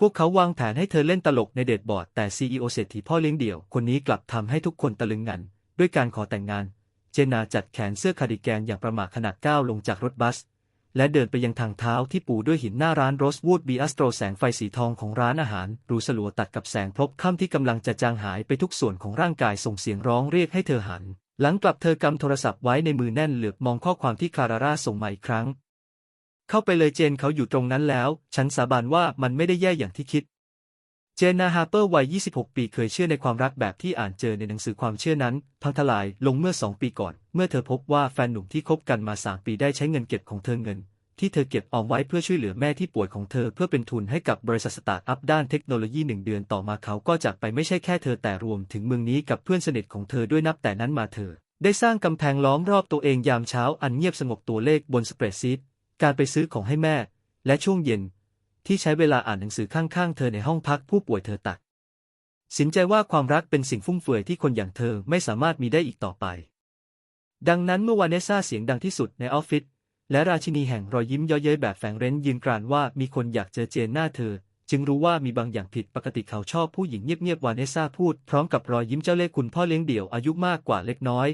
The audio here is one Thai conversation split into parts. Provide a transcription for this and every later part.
พวกเขาวางแผนให้เธอเล่นตลกในเดทบอร์ดแต่ซีอีโอเศรษฐีพ่อเลี้ยงเดี่ยวคนนี้กลับทำให้ทุกคนตะลึงงัน ด้วยการขอแต่งงาน เจนนาจัดแขนเสื้อคาร์ดิแกนอย่างประหม่าขนาดก้าวลงจากรถบัส และเดินไปยังทางเท้าที่ปูด้วยหินหน้าร้านโรสวูดบีอัสโตรแสงไฟสีทองของร้านอาหารหรูสลัวตัดกับแสงพลบค่ำที่กำลังจะจางหายไปทุกส่วนของร่างกายส่งเสียงร้องเรียกให้เธอหัน หลังกลับเธอกำโทรศัพท์ไว้ในมือแน่นเหลือบมองข้อความที่คาราร่าส่งมาอีกครั้ง เข้าไปเลยเจนเขาอยู่ตรงนั้นแล้ว ฉันสาบานว่ามันไม่ได้แย่อย่างที่คิด เจนนาฮาร์เปอร์วัย 26 ปีเคยเชื่อในความรักแบบที่อ่านเจอในหนังสือความเชื่อนั้น พังทลายลงเมื่อ 2 ปีก่อน เมื่อเธอพบว่าแฟนหนุ่มที่คบกันมา 3 ปีได้ใช้เงินเก็บของเธอเงิน ที่เธอเก็บออมไว้เพื่อช่วยเหลือแม่ที่ป่วยของเธอ เพื่อเป็นทุนให้กับบริษัทสตาร์ทอัพด้านเทคโนโลยีหนึ่งเดือนต่อมาเขาก็จากไปไม่ใช่แค่เธอแต่รวมถึงเมืองนี้กับเพื่อนสนิทของเธอด้วยนับแต่นั้นมาเธอได้สร้างกำแพงล้อมรอบตัวเองยามเช้าอันเงียบสงบตัวเลขบนสเปรดซีต การไปซื้อของให้แม่ และช่วงเย็น ที่ใช้เวลาอ่านหนังสือข้างๆ เธอในห้องพักผู้ป่วยเธอตัดสินใจว่าความรักเป็นสิ่งฟุ่มเฟือยที่คนอย่างเธอไม่สามารถมีได้อีกต่อไป ดังนั้นเมื่อวานเนซ่าเสียงดังที่สุดในออฟฟิศและราชินีแห่งรอยยิ้มย้อเย้ยแบบแฝงเร้นยืนกรานว่ามีคนอยากเจอเจนหน้าเธอ จึงรู้ว่ามีบางอย่างผิดปกติเขาชอบผู้หญิงเงียบๆวานเนซ่าพูด พร้อมกับรอยยิ้มเจ้าเล่ห์คุณพ่อเลี้ยงเดี่ยวอายุมากกว่าเล็กน้อย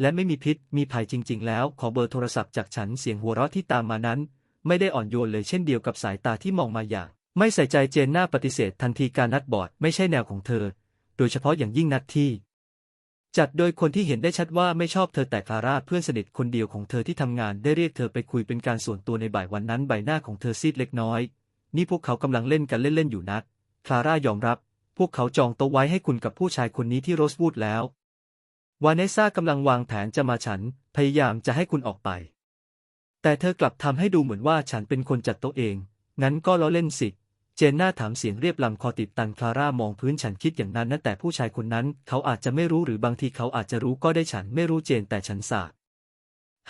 และไม่มีพิษมีภัยจริง ๆ แล้ว ขอเบอร์โทรศัพท์จากฉันเสียงหัวเราะที่ตามมานั้น ไม่ได้อ่อนโยนเลยเช่นเดียวกับสายตาที่มองมาอย่าง ไม่ใส่ใจเจนหน้าปฏิเสธทันทีการนัดบอร์ดไม่ใช่แนวของเธอ โดยเฉพาะอย่างยิ่งนัดที่ จัดโดยคนที่เห็นได้ชัดว่าไม่ชอบเธอแต่คาร่าเพื่อนสนิทคนเดียวของเธอที่ทำงานได้เรียกเธอไปคุยเป็นการส่วนตัวในบ่ายวันนั้นใบหน้าของเธอซีดเล็กน้อย นี่พวกเขากำลังเล่นกันเล่นๆอยู่นัดคลาร่ายอมรับ พวกเขาจองโต๊ะไว้ให้คุณกับผู้ชายคนนี้ที่โรสวูดแล้ว วาเนซ่ากำลังวางแผนจะมาฉัน พยายามจะให้คุณออกไป แต่เธอกลับทำให้ดูเหมือนว่าฉันเป็นคนจัดโต๊ะเอง งั้นก็ล้อเล่นสิ เจนน่าถามเสียงเรียบลำคอติดตันคลาร่ามองพื้นฉันคิดอย่างนั้นนะแต่ผู้ชายคนนั้น เขาอาจจะไม่รู้หรือบางทีเขาอาจจะรู้ก็ได้ฉันไม่รู้เจนแต่ฉันสา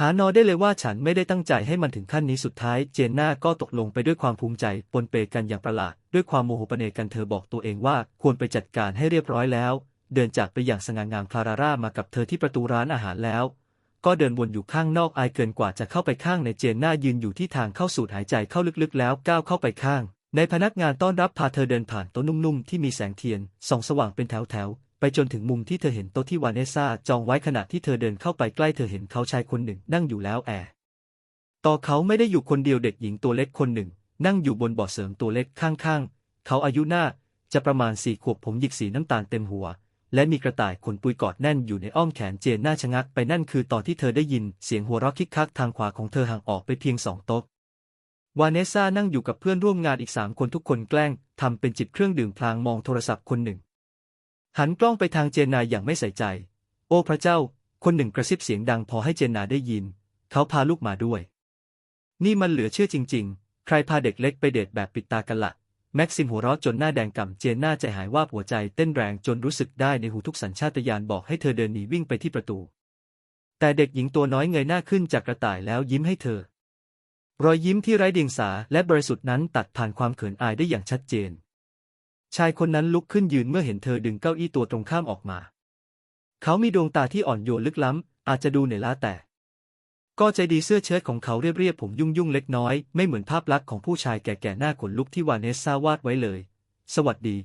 หานอได้เลยว่าฉันไม่ได้ตั้งใจให้มันถึงขั้นนี้สุดท้าย เจนน่าก็ตกลงไปด้วยความภูมิใจปนเปกันอย่างประหลาด ด้วยความโมโหปเนกันเธอบอกตัวเองว่าควรไปจัดการให้เรียบร้อยแล้ว เดินจากไปอย่างสง่างามคลาราร่ามากับเธอที่ประตูร้านอาหารแล้ว ก็เดินวนอยู่ข้างนอกอายเกินกว่าจะเข้าไปข้างในเจนหน่ายืนอยู่ที่ทางเข้าสูดหายใจเข้าลึกๆ แล้วก้าวเข้าไปข้าง ในพนักงานต้อนรับพาเธอเดินผ่านโต๊ะนุ่มๆที่มีแสงเทียนส่องสว่างเป็นแถวๆไปจนถึงมุมที่เธอเห็นโต๊ะที่วาเนซ่าจองไว้ขณะที่เธอเดินเข้าไปใกล้เธอเห็นเขาชายคนหนึ่งนั่งอยู่แล้วแอร์ต่อเขาไม่ได้อยู่คนเดียวเด็กหญิงตัวเล็กคนหนึ่ง นั่งอยู่บนเบาะเสริมตัวเล็กข้างๆ เขาอายุหน่าจะประมาณสี่ขวบผมหยิกสีน้ำตาลเต็มหัว และมีกระต่ายขนปุยกอดแน่นอยู่ในอ้อมแขนเจนหน้าชะงักไปนั่นคือตอนที่เธอได้ยินเสียงหัวเราะคิกคักทางขวาของเธอห่างออกไปเพียงสองโต๊ะวาเนซ่านั่งอยู่กับเพื่อนร่วมงานอีกสามคนทุกคนแกล้งทำเป็นจิบเครื่องดื่มพลางมองโทรศัพท์คนหนึ่ง หันกล้องไปทางเจนนาอย่างไม่ใส่ใจ โอ้พระเจ้า คนหนึ่งกระซิบเสียงดังพอให้เจนนาได้ยิน เขาพาลูกมาด้วย นี่มันเหลือเชื่อจริง ๆ ใครพาเด็กเล็กไปเดทแบบปิดตากันล่ะ แม็กซิมหัวเราะจนหน้าแดงก่ำเจนหน้าใจหายว่าบหัวใจเต้นแรงจนรู้สึกได้ในหูทุกสัญชาตญาณบอกให้เธอเดินหนีวิ่งไปที่ประตู แต่เด็กหญิงตัวน้อยเงยหน้าขึ้นจากกระต่ายแล้วยิ้มให้เธอ รอยยิ้มที่ไร้เดียงสาและบริสุทธิ์นั้นตัดผ่านความเขินอายได้อย่างชัดเจน ชายคนนั้นลุกขึ้นยืนเมื่อเห็นเธอดึงเก้าอี้ตัวตรงข้ามออกมา เขามีดวงตาที่อ่อนโยนลึกล้ำอาจจะดูเหนื่อยล้าแต่ ก็ใจดีเสื้อเชิ้ตของเขาเรียบๆผมยุ่งยุ่งๆเล็กน้อย ไม่เหมือนภาพลักษณ์ของผู้ชายแก่ๆหน้าขนลุกที่วานเนสซาวาดไว้เลย สวัสดี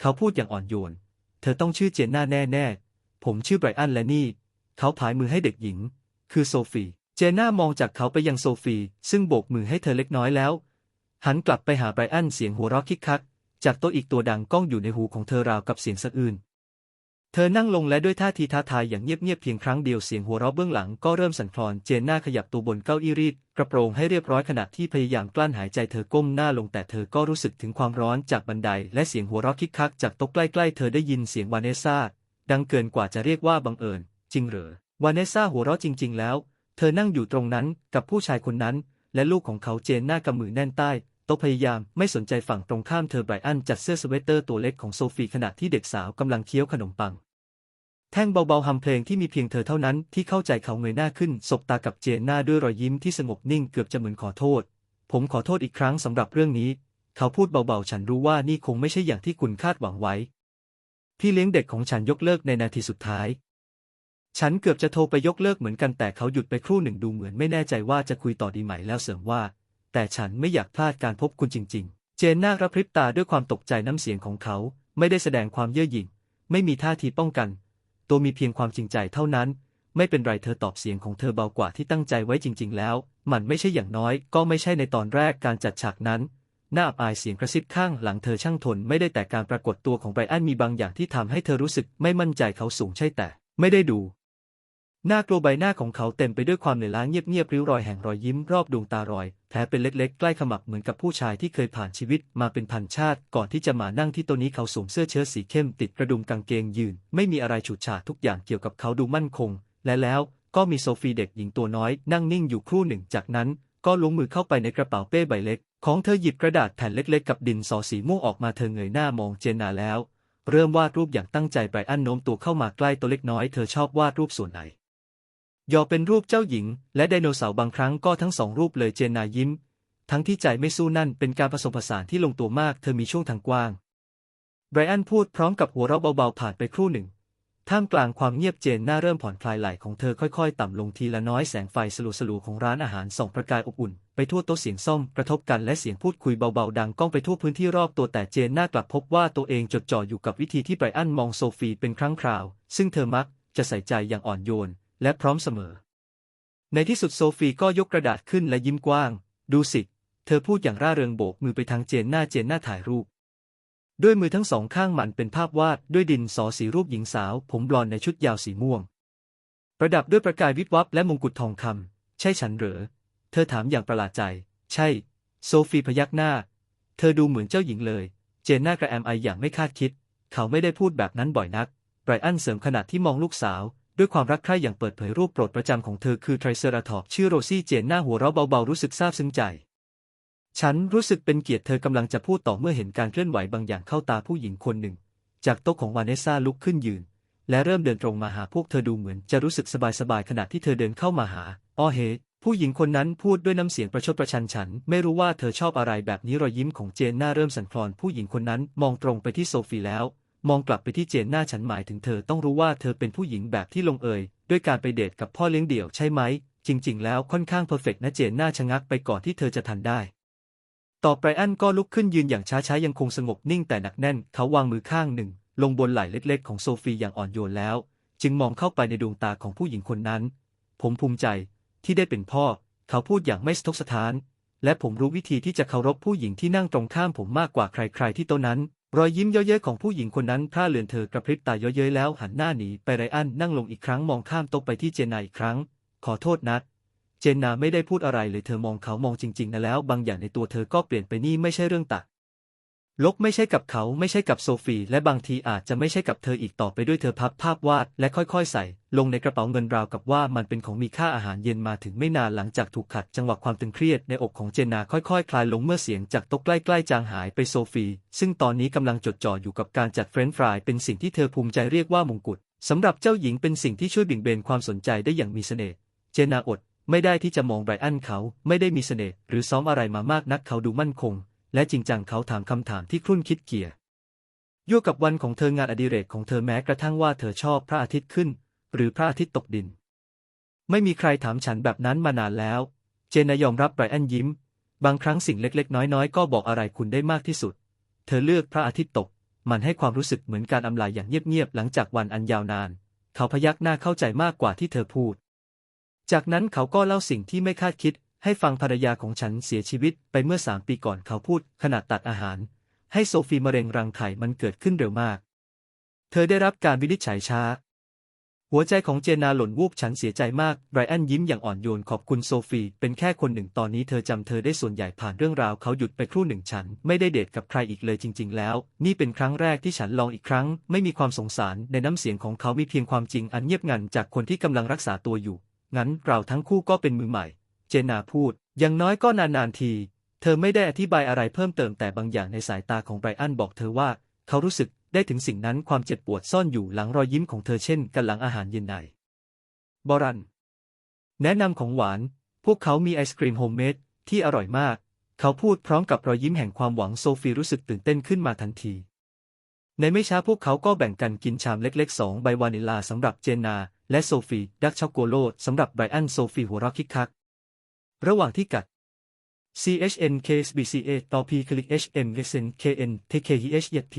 เขาพูดอย่างอ่อนโยน เธอต้องชื่อเจนน่าแน่ๆ ผมชื่อไบรอันและนี่ เขาผายมือให้เด็กหญิง คือโซฟี เจนน่ามองจากเขาไปยังโซฟี ซึ่งโบกมือให้เธอเล็กน้อยแล้ว หันกลับไปหาไบรอันเสียงหัวเราะคิกคัก จากโต๊ะอีกตัวดังก้องอยู่ในหูของเธอราวกับเสียงสะอื้น เธอนั่งลงและด้วยท่าทีท้าทายอย่างเงียบๆเพียงครั้งเดียวเสียงหัวเราะเบื้องหลังก็เริ่มสั่นคลอนเจนหน้าขยับตัวบนเก้าอี้รีดกระโปรงให้เรียบร้อยขณะที่พยายามกลั้นหายใจเธอก้มหน้าลงแต่เธอก็รู้สึกถึงความร้อนจากบันไดและเสียงหัวเราะคิกคักจากโต๊ะใกล้ๆเธอได้ยินเสียงวาเนซ่าดังเกินกว่าจะเรียกว่าบังเอิญ จริงเหรอวาเนซ่าหัวเราะจริง ๆ แล้ว เธอนั่งอยู่ตรงนั้นกับผู้ชายคนนั้น และลูกของเขาเจนหน้ากำมือแน่นใต้โต๊ะพยายามไม่สนใจฝั่งตรงข้ามเธอไบรอันจัดเสื้อสเวตเตอร์ตัวเล็กของโซฟีขณะที่เด็กสาวกำลังเคี้ยวขนมปัง แท่งเบาๆฮัมเพลงที่มีเพียงเธอเท่านั้นที่เข้าใจเขาเงยหน้าขึ้น สบตากับเจนหน้าด้วยรอยยิ้มที่สงบนิ่งเกือบจะเหมือนขอโทษ ผมขอโทษอีกครั้งสำหรับเรื่องนี้ เขาพูดเบาๆ ฉันรู้ว่านี่คงไม่ใช่อย่างที่คุณคาดหวังไว้ พี่เลี้ยงเด็กของฉันยกเลิกในนาทีสุดท้าย ฉันเกือบจะโทรไปยกเลิกเหมือนกันแต่เขาหยุดไปครู่หนึ่งดูเหมือนไม่แน่ใจว่าจะคุยต่อดีไหมแล้วเสริมว่า แต่ฉันไม่อยากพลาดการพบคุณจริง ๆ เจจนน่ากระพริบตาด้วยความตกใจน้ำเสียงของเขา ไม่ได้แสดงความเย่อหยิ่ง ไม่มีท่าทีป้องกัน ตัวมีเพียงความจริงใจเท่านั้น ไม่เป็นไรเธอตอบเสียงของเธอเบากว่าที่ตั้งใจไว้จริง ๆ แล้ว มันไม่ใช่อย่างน้อยก็ไม่ใช่ในตอนแรกการจัดฉากนั้นหน้าอับอายเสียงกระซิบข้างหลังเธอช่างทนไม่ได้แต่การปรากฏตัวของไบรอันมีบางอย่างที่ทำให้เธอรู้สึกไม่มั่นใจเขาสูงใช่แต่ ไม่ได้ดู หน้ากลัวใบหน้าของเขาเต็มไปด้วยความเหนื่อยล้าเงียบๆริ้วรอยแห่งรอยยิ้มรอบดวงตารอย แผลเป็นเล็กๆ ใกล้ขมับเหมือนกับผู้ชายที่เคยผ่านชีวิตมาเป็นพันชาติ ก่อนที่จะมานั่งที่โตัวนี้เขาสวมเสื้อเชิ้ตสีเข้มติดกระดุมกางเกงยืน ไม่มีอะไรฉูดฉาดทุกอย่างเกี่ยวกับเขาดูมั่นคง และแล้วก็มีโซฟีเด็กหญิงตัวน้อย นั่งนิ่งอยู่ครู่หนึ่งจากนั้น ก็ลงมือเข้าไปในกระเป๋าเป้ใบเล็ก ของเธอหยิบกระดาษแผ่นเล็กๆ กับดินสอสีม่วงออกมาเธอเงยหน้ามองเจนนาแล้ว เริ่มวาดรูปอย่างตั้งใจไบรอันโน้มตัวเข้ามาใกล้ตัวเล็กน้อยเธอชอบวาดรูปส่วนไหน ยอเป็นรูปเจ้าหญิง และไดโนเสาร์บางครั้งก็ทั้งสองรูปเลยเจนนายิ้ม ทั้งที่ใจไม่สู้นั่นเป็นการผสมผสานที่ลงตัวมากเธอมีช่วงทางกว้างไบรอันพูดพร้อมกับหัวเราะเบาๆผ่านไปครู่หนึ่ง ท่ามกลางความเงียบเจนหน้าเริ่มผ่อนคลายไหลของเธอค่อยๆ ต่ำลงทีละน้อยแสงไฟสลัวๆของร้านอาหารส่องประกายอบอุ่น ไปทั่วโต๊ะเสียงซ่อมกระทบกันและเสียงพูดคุยเบาๆ ดังก้องไปทั่วพื้นที่รอบตัวแต่เจนหน้ากลับพบว่าตัวเองจดจ่ออยู่กับวิธีที่ไบรอันมองโซฟีเป็นครั้งคราว ซึ่งเธอมักจะใส่ใจอย่างอ่อนโยน และพร้อมเสมอ ในที่สุดโซฟีก็ยกกระดาษขึ้นและยิ้มกว้าง ดูสิ เธอพูดอย่างร่าเริงโบกมือไปทางเจนหน้าเจนหน้าถ่ายรูป ด้วยมือทั้งสองข้างหมันเป็นภาพวาดด้วยดินสอสีรูปหญิงสาว ผมบลอนในชุดยาวสีม่วง ประดับด้วยประกายวิบวับและมงกุฎทองคำใช่ฉันเหรอ เธอถามอย่างประหลาดใจ ใช่ โซฟีพยักหน้า เธอดูเหมือนเจ้าหญิงเลย เจนหน้ากระแอมไออย่างไม่คาดคิด เขาไม่ได้พูดแบบนั้นบ่อยนักไบรอันเสริมขณะที่มองลูกสาว ด้วยความรักใคร่อย่างเปิดเผยรูปโปรดประจำของเธอคือไทรเซอราทอปชื่อโรซี่เจนหน้าหัวเราะเบาๆรู้สึกซาบซึ้งใจ ฉันรู้สึกเป็นเกียรติเธอกำลังจะพูดต่อเมื่อเห็นการเคลื่อนไหวบางอย่างเข้าตาผู้หญิงคนหนึ่ง จากโต๊ะของวานเนสซาลุกขึ้นยืน และเริ่มเดินตรงมาหาพวกเธอดูเหมือนจะรู้สึกสบายๆขณะที่เธอเดินเข้ามาหาอ้อเฮผู้หญิงคนนั้นพูดด้วยน้ำเสียงประชดประชันฉัน ไม่รู้ว่าเธอชอบอะไรแบบนี้รอยยิ้มของเจนหน้าเริ่มสั่นคลอนผู้หญิงคนนั้นมองตรงไปที่โซฟีแล้ว มองกลับไปที่เจนหน้าฉันหมายถึงเธอต้องรู้ว่าเธอเป็นผู้หญิงแบบที่ลงเอยด้วยการไปเดทกับพ่อเลี้ยงเดี่ยวใช่ไหม จริง ๆ แล้วค่อนข้างเพอร์เฟกนะเจนหน้าชะงักไปก่อนที่เธอจะทันได้ ต่อไปอันก็ลุกขึ้นยืนอย่างช้าๆยังคงสงบนิ่งแต่หนักแน่นเขาวางมือข้างหนึ่ง ลงบนไหล่เล็ก ๆ ของโซฟีอย่างอ่อนโยนแล้ว จึงมองเข้าไปในดวงตาของผู้หญิงคนนั้น ผมภูมิใจที่ได้เป็นพ่อ เขาพูดอย่างไม่สะทกสะท้าน และผมรู้วิธีที่จะเคารพผู้หญิงที่นั่งตรงข้ามผมมากกว่าใครๆที่โต๊ะนั้น รอยยิ้มเย้ยๆของผู้หญิงคนนั้นท่าเลือนเธอกระพริบตาเย้ยๆแล้วหันหน้าหนีไปไรอันนั่งลงอีกครั้งมองข้ามโต๊ะไปที่เจนนาอีกครั้ง ขอโทษนัด เจนนาไม่ได้พูดอะไรเลยเธอมองเขามองจริงๆนะแล้ว บางอย่างในตัวเธอก็เปลี่ยนไปนี่ไม่ใช่เรื่องตัก ลกไม่ใช่กับเขาไม่ใช่กับโซฟีและบางทีอาจจะไม่ใช่กับเธออีกต่อไปด้วยเธอพับภาพวาดและค่อยๆ ใส่ ลงในกระเป๋าเงินราวกับว่ามันเป็นของมีค่าอาหารเย็นมาถึงไม่นานหลังจากถูกขัดจังหวะความตึงเครียดในอกของเจนนาค่อยๆคลายลงเมื่อเสียงจากโต๊ะใกล้ๆจางหายไปโซฟี ซึ่งตอนนี้กำลังจดจ่ออยู่กับการจัดเฟรนช์ฟรายเป็นสิ่งที่เธอภูมิใจเรียกว่ามงกุฎสำหรับเจ้าหญิงเป็นสิ่งที่ช่วยบิ่งเบนความสนใจได้อย่างมีเสน่ห์เจนนาอด ไม่ได้ที่จะมองไบรอันเขาไม่ได้มีเสน่ห์หรือซ้อมอะไรมามากนักเขาดูมั่นคง และจริงจังเขาถามคำถามที่ครุ่นคิดเกียร์ยั่วกับวันของเธองานอดิเรกของเธอแม้กระทั่งว่าเธอชอบพระอาทิตย์ขึ้น หรือพระอาทิตย์ตกดิน ไม่มีใครถามฉันแบบนั้นมานานแล้ว เจนนายอมรับไบรอันยิ้ม บางครั้งสิ่งเล็กๆ น้อยๆ ก็บอกอะไรคุณได้มากที่สุด เธอเลือกพระอาทิตย์ตก มันให้ความรู้สึกเหมือนการอำลาอย่างเงียบๆหลังจากวันอันยาวนาน เขาพยักหน้าเข้าใจมากกว่าที่เธอพูด จากนั้นเขาก็เล่าสิ่งที่ไม่คาดคิด ให้ฟังภรรยาของฉันเสียชีวิตไปเมื่อสามปีก่อนเขาพูดขณะตัดอาหาร ให้โซฟีมะเร็งรังไข่มันเกิดขึ้นเร็วมาก เธอได้รับการวินิจฉัยช้า หัวใจของเจนาหล่นวูบฉันเสียใจมากไบรอันยิ้มอย่างอ่อนโยนขอบคุณโซฟีเป็นแค่คนหนึ่งตอนนี้เธอจำเธอได้ส่วนใหญ่ผ่านเรื่องราวเขาหยุดไปครู่หนึ่งฉันไม่ได้เดทกับใครอีกเลยจริง ๆ แล้ว นี่เป็นครั้งแรกที่ฉันลองอีกครั้ง ไม่มีความสงสารในน้ำเสียงของเขามีเพียงความจริงอันเงียบงันจากคนที่กำลังรักษาตัวอยู่ งั้นเราทั้งคู่ก็เป็นมือใหม่ เจนาพูด อย่างน้อยก็นานๆที เธอไม่ได้อธิบายอะไรเพิ่มเติมแต่บางอย่างในสายตาของไบรอันบอกเธอว่า เขารู้สึกได้ถึงสิ่งนั้นความเจ็บปวดซ่อนอยู่หลังรอยยิ้มของเธอเช่นกันหลังอาหารเย็นในบอรัน แนะนำของหวาน พวกเขามีไอศกรีมโฮมเมดที่อร่อยมาก เขาพูดพร้อมกับรอยยิ้มแห่งความหวังโซฟีรู้สึกตื่นเต้นขึ้นมาทันที ในไม่ช้าพวกเขาก็แบ่งกันกินชามเล็กๆสองใบวานิลลาสำหรับเจนนา และโซฟีดักช็อกโกโลตสำหรับไบรอันโซฟีหัวเราะคิกคัก ระหว่างที่กัด CHN KSBCA ต่อ P คลิก HM SN KN TKH ยัด P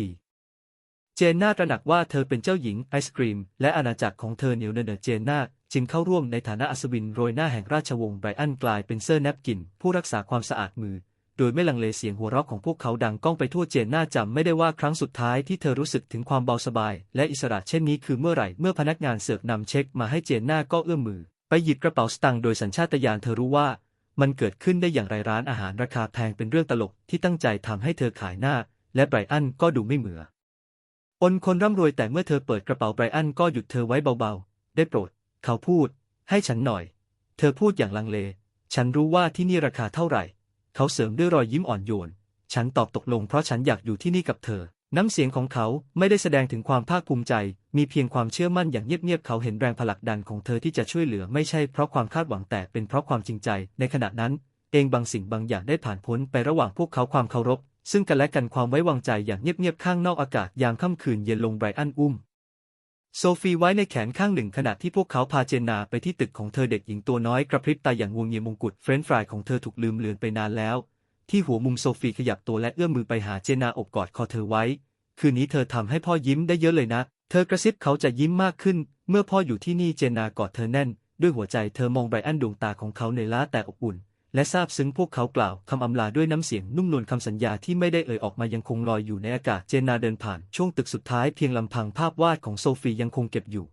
เจนน่าตระหนักว่าเธอเป็นเจ้าหญิงไอศกรีม และอาณาจักรของเธอเหนียวเนอเจนน่าจึงเข้าร่วมในฐานะอัศวินโรยหน้าแห่งราชวงศ์ไบรอันกลายเป็นเซอร์แนปกิน ผู้รักษาความสะอาดมือ โดยไม่ลังเลเสียงหัวเราะของพวกเขาดังก้องไปทั่วเจนน่าจำไม่ได้ว่าครั้งสุดท้ายที่เธอรู้สึกถึงความเบาสบาย และอิสระเช่นนี้คือเมื่อไหร่เมื่อพนักงานเสิร์ฟนำเช็คมาให้เจนน่าก็เอื้อมมือ ไปหยิบกระเป๋าสตางค์โดยสัญชาตญาณเธอรู้ว่า มันเกิดขึ้นได้อย่างไรร้านอาหารราคาแพงเป็นเรื่องตลกที่ตั้งใจทำให้เธอขายหน้า และไบรอันก็ดูไม่เหมืออนคนร่ำรวยแต่เมื่อเธอเปิดกระเป๋าไบรอันก็หยุดเธอไว้เบาๆ ได้โปรด เขาพูด ให้ฉันหน่อย เธอพูดอย่างลังเล ฉันรู้ว่าที่นี่ราคาเท่าไหร่ เขาเสริมด้วยรอยยิ้มอ่อนโยน ฉันตอบตกลงเพราะฉันอยากอยู่ที่นี่กับเธอ น้ำเสียงของเขาไม่ได้แสดงถึงความภาคภูมิใจ มีเพียงความเชื่อมั่นอย่างเงียบๆ เขาเห็นแรงผลักดันของเธอที่จะช่วยเหลือไม่ใช่เพราะความคาดหวังแต่เป็นเพราะความจริงใจ ในขณะนั้น เองบางสิ่งบางอย่างได้ผ่านพ้นไประหว่างพวกเขาความเคารพ ซึ่งกันและกันความไว้วางใจอย่างเงียบๆ ข้างนอกอากาศยามค่ำคืนเย็นลงไบรอันอุ้ม โซฟีไว้ในแขนข้างหนึ่งขณะที่พวกเขาพาเจนนาไปที่ตึกของเธอเด็กหญิงตัวน้อยกระพริบตาอย่างงวงเงียมงกุฎเฟรนฟรายของเธอถูกลืมเลือนไปนานแล้ว ที่หัวมุมโซฟีขยับตัวและเอื้อมมือไปหาเจนาอบกอดคอเธอไว้ คืนนี้เธอทำให้พ่อยิ้มได้เยอะเลยนะ เธอกระซิบเขาจะยิ้มมากขึ้น เมื่อพ่ออยู่ที่นี่เจนากอดเธอแน่น ด้วยหัวใจเธอมองไบรอันดวงตาของเขาในล้าแต่อบอุ่น และซาบซึ้งพวกเขากล่าวคำอำลาด้วยน้ำเสียงนุ่มนวลคำสัญญาที่ไม่ได้เอ่ยออกมายังคงลอยอยู่ในอากาศเจนนาเดินผ่านช่วงตึกสุดท้ายเพียงลำพังภาพวาดของโซฟียังคงเก็บอยู่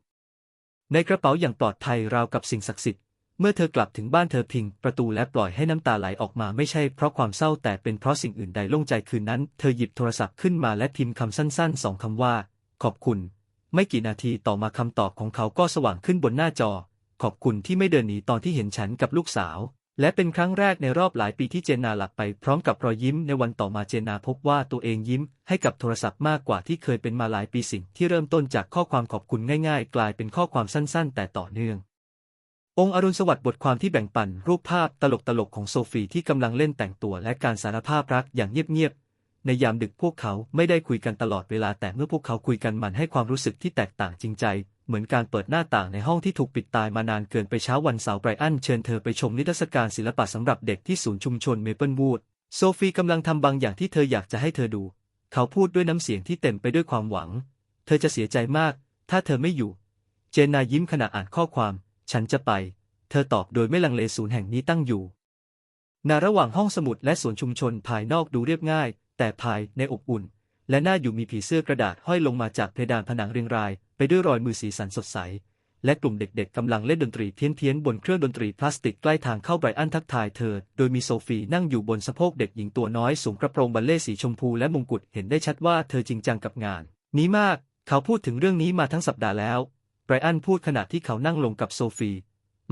ในกระเป๋าอย่างปลอดภัยราวกับสิ่งศักดิ์สิทธิ์ เมื่อเธอกลับถึงบ้านเธอพิงประตูและปล่อยให้น้ำตาไหลออกมาไม่ใช่เพราะความเศร้าแต่เป็นเพราะสิ่งอื่นใดโล่งใจคืนนั้น เธอหยิบโทรศัพท์ขึ้นมาและพิมพ์คำสั้นๆสองคำว่า ขอบคุณ ไม่กี่นาทีต่อมาคำตอบของเขาก็สว่างขึ้นบนหน้าจอ ขอบคุณที่ไม่เดินหนีตอนที่เห็นฉันกับลูกสาว และเป็นครั้งแรกในรอบหลายปีที่เจนนาหลับไปพร้อมกับรอยยิ้มในวันต่อมาเจนนาพบว่าตัวเองยิ้ม ให้กับโทรศัพท์มากกว่าที่เคยเป็นมาหลายปีสิ่งที่เริ่มต้นจากข้อความขอบคุณง่าย ๆ กลายเป็นข้อความสั้น ๆ แต่ต่อเนื่อง องค์อรุณสวัสดิ์บทความที่แบ่งปันรูปภาพตลกๆของโซฟีที่กำลังเล่นแต่งตัวและการสารภาพรักอย่างเงียบๆ ในยามดึกพวกเขาไม่ได้คุยกันตลอดเวลาแต่เมื่อพวกเขาคุยกันมันให้ความรู้สึกที่แตกต่างจริงใจ เหมือนการเปิดหน้าต่างในห้องที่ถูกปิดตายมานานเกินไปเช้าวันเสาร์ไบรอันเชิญเธอไปชมนิทรรศการศิลปะสำหรับเด็กที่ศูนย์ชุมชนเมเปิลวูดโซฟีกำลังทำบางอย่างที่เธออยากจะให้เธอดู เขาพูดด้วยน้ำเสียงที่เต็มไปด้วยความหวัง เธอจะเสียใจมาก ถ้าเธอไม่อยู่ เจนนายิ้มขณะอ่านข้อความ ฉันจะไป เธอตอบโดยไม่ลังเลศูนย์แห่งนี้ตั้งอยู่ณระหว่างห้องสมุดและสวนชุมชนภายนอกดูเรียบง่าย แต่ภายในอบอุ่น และน่าอยู่มีผีเสื้อกระดาษห้อยลงมาจากเพดานผนังเรียงราย ไปด้วยรอยมือสีสันสดใส และกลุ่มเด็กๆกำลังเล่นดนตรีเพี้ยนๆบนเครื่องดนตรีพลาสติกใกล้ทางเข้าไบรอันทักทายเธอ โดยมีโซฟีนั่งอยู่บนสะโพกเด็กหญิงตัวน้อยสวมกระโปรงบัลเล่สีชมพูและมงกุฎเห็นได้ชัดว่าเธอจริงจังกับงาน นี้มาก เขาพูดถึงเรื่องนี้มาทั้งสัปดาห์แล้ว ไบรอันพูดขณะที่เขานั่งลงกับโซฟี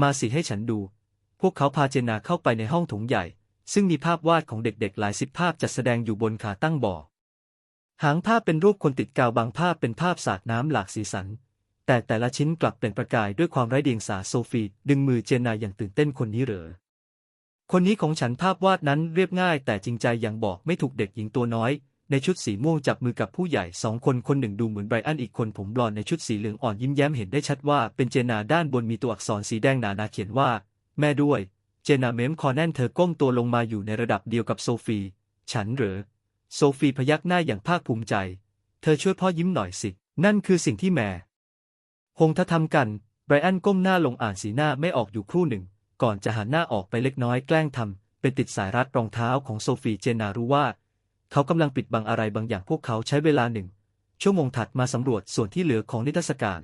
มาสิให้ฉันดู พวกเขาพาเจนาเข้าไปในห้องถงใหญ่ ซึ่งมีภาพวาดของเด็กๆ หลายสิบภาพจัดแสดงอยู่บนขาตั้งบ่อ หางภาพเป็นรูปคนติดกาวบางภาพเป็นภาพสาดน้ำหลากสีสัน แต่แต่ละชิ้นกลับเปล่งประกายด้วยความไร้เดียงสาโซฟีดึงมือเจนาอย่างตื่นเต้นคนนี้เหรอคนนี้ของฉันภาพวาดนั้นเรียบง่ายแต่จริงใจอย่างบอกไม่ถูกเด็กหญิงตัวน้อย ในชุดสีม่วงจับมือกับผู้ใหญ่สองคนคนหนึ่งดูเหมือนไบรอันอีกคนผมบลอนในชุดสีเหลืองอ่อนยิ้มแย้มเห็นได้ชัดว่าเป็นเจนาด้านบนมีตัวอักษรสีแดงหนาๆเขียนว่า แม่ด้วย เจนาเม้มคอแน่นเธอก้มตัวลงมาอยู่ในระดับเดียวกับโซฟี ฉันเหรอ โซฟีพยักหน้าอย่างภาคภูมิใจ เธอช่วยพ่อยิ้มหน่อยสิ นั่นคือสิ่งที่แม่คงถ้าทำกันไบรอันก้มหน้าลงอ่านสีหน้าไม่ออกอยู่ครู่หนึ่ง ก่อนจะหันหน้าออกไปเล็กน้อยแกล้งทำเป็นติดสายรัดรองเท้าของโซฟีเจนนารู้ว่า เขากำลังปิดบังอะไรบางอย่างพวกเขาใช้เวลาหนึ่ง ชั่วโมงถัดมาสำรวจส่วนที่เหลือของนิทรรศการ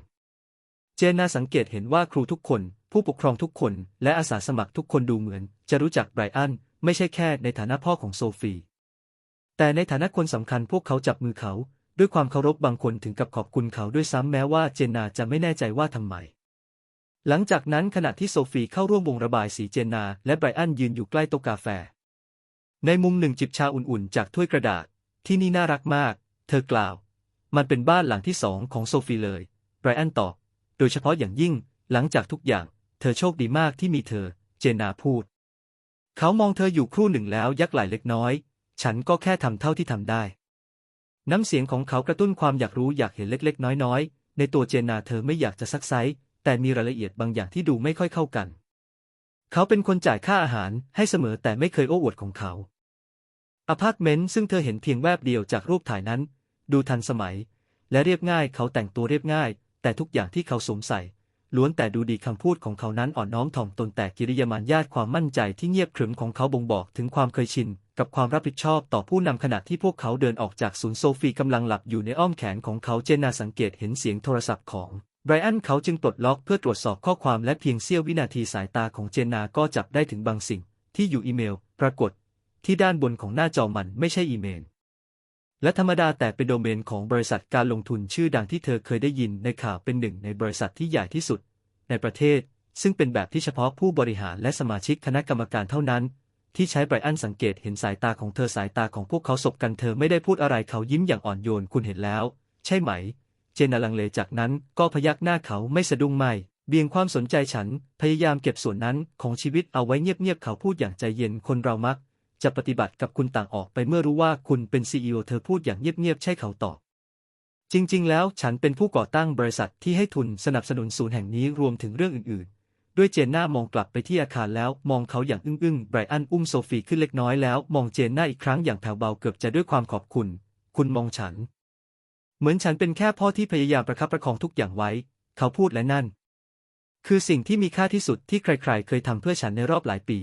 เจนนาสังเกตเห็นว่าครูทุกคน ผู้ปกครองทุกคน และอาสาสมัครทุกคนดูเหมือน จะรู้จักไบรอันไม่ใช่แค่ในฐานะพ่อของโซฟี แต่ในฐานะคนสำคัญพวกเขาจับมือเขา ด้วยความเคารพบางคนถึงกับขอบคุณเขาด้วยซ้ำแม้ว่าเจนนาจะไม่แน่ใจว่าทำไมหลังจากนั้นขณะที่โซฟีเข้าร่วมวงระบายสีเจนนา และไบรอันยืนอยู่ใกล้โต๊ะกาแฟ ในมุมหนึ่งจิบชาอุ่นๆ จากถ้วยกระดาษ ที่นี่น่ารักมาก เธอกล่าว มันเป็นบ้านหลังที่สองของโซฟีเลยไบรอันตอบ โดยเฉพาะอย่างยิ่งหลังจากทุกอย่าง เธอโชคดีมากที่มีเธอ เจนนาพูด เขามองเธออยู่ครู่หนึ่งแล้วยักไหล่เล็กน้อย ฉันก็แค่ทำเท่าที่ทำได้ น้ำเสียงของเขากระตุ้นความอยากรู้อยากเห็นเล็กๆ น้อยๆ ในตัวเจนนาเธอไม่อยากจะซักไซแต่มีรายละเอียดบางอย่างที่ดูไม่ค่อยเข้ากัน เขาเป็นคนจ่ายค่าอาหารให้เสมอแต่ไม่เคยโอ้อวดของเขา อพาร์ตเมนต์ซึ่งเธอเห็นเพียงแวบเดียวจากรูปถ่ายนั้น ดูทันสมัย และเรียบง่ายเขาแต่งตัวเรียบง่าย แต่ทุกอย่างที่เขาสวมใส่ ล้วนแต่ดูดีคำพูดของเขานั้นอ่อนน้อมถ่อมตนแต่กิริยามารยาทความมั่นใจที่เงียบขรึมของเขาบ่งบอกถึงความเคยชิน กับความรับผิดชอบต่อผู้นำขณะที่พวกเขาเดินออกจากศูนย์โซฟีกำลังหลับอยู่ในอ้อมแขนของเขาเจนนาสังเกตเห็นเสียงโทรศัพท์ของไบรอันเขาจึงปลดล็อกเพื่อตรวจสอบข้อความและเพียงเสี้ยววินาทีสายตาของเจนนาก็จับได้ถึงบางสิ่ง ที่อยู่อีเมล ปรากฏ ที่ด้านบนของหน้าจอมันไม่ใช่อีเมล และธรรมดาแต่เป็นโดเมนของบริษัทการลงทุนชื่อดังที่เธอเคยได้ยินในข่าวเป็นหนึ่งในบริษัทที่ใหญ่ที่สุด ในประเทศ ซึ่งเป็นแบบที่เฉพาะผู้บริหารและสมาชิกคณะกรรมการเท่านั้น ที่ใช้ไบรอันสังเกตเห็นสายตาของเธอสายตาของพวกเขาสบกันเธอไม่ได้พูดอะไรเขายิ้มอย่างอ่อนโยนคุณเห็นแล้ว ใช่ไหม เจนนาลังเลจากนั้นก็พยักหน้าเขาไม่สะดุ้งไม่เบี่ยงความสนใจฉัน พยายามเก็บส่วนนั้นของชีวิตเอาไว้เงียบๆเขาพูดอย่างใจเย็นคนเรามัก จะปฏิบัติกับคุณต่างออกไปเมื่อรู้ว่าคุณเป็นซีอเธอพูดอย่างเงียบๆใช่เขาตอบจริงๆ แล้วฉันเป็นผู้ก่อตั้งบริษัทที่ให้ทุนสนับสนุนศูนย์แห่งนี้รวมถึงเรื่องอื่นๆ ด้วยเจนหน้ามองกลับไปที่อาคารแล้วมองเขาอย่างอึ้งๆไบรอันอุ้มโซฟีขึ้นเล็กน้อยแล้วมองเจนหน้าอีกครั้งอย่างแผ่วเบาเกือบจะด้วยความขอบคุณ คุณมองฉัน เหมือนฉันเป็นแค่พ่อที่พยายามประคับประคองทุกอย่างไว้ เขาพูดและนั่น คือสิ่งที่มีค่าที่สุดที่ใครๆ เคยทำเพื่อฉันในรอบหลายปี